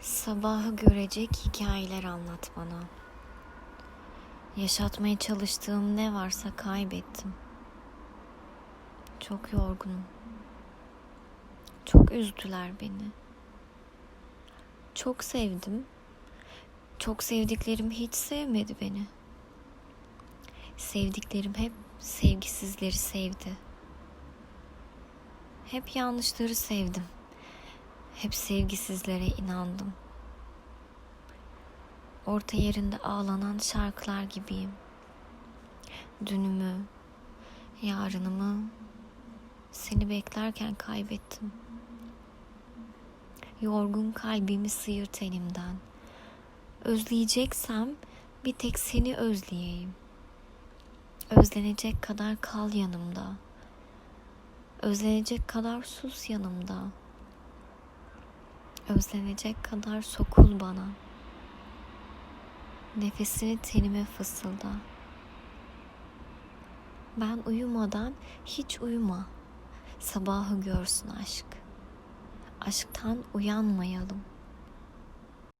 Sabahı görecek hikayeler anlat bana. Yaşatmaya çalıştığım ne varsa kaybettim. Çok yorgunum. Çok üzdüler beni. Çok sevdim. Çok sevdiklerim hiç sevmedi beni. Sevdiklerim hep sevgisizleri sevdi. Hep yanlışları sevdim. Hep sevgisizlere inandım. Orta yerinde ağlanan şarkılar gibiyim. Dünümü, yarınımı seni beklerken kaybettim. Yorgun kalbimi sıyırt elimden. Özleyeceksem bir tek seni özleyeyim. Özlenecek kadar kal yanımda. Özlenecek kadar sus yanımda. Özlenecek kadar sokul bana. Nefesini tenime fısılda. Ben uyumadan hiç uyuma. Sabahı görsün aşk. Aşktan uyanmayalım.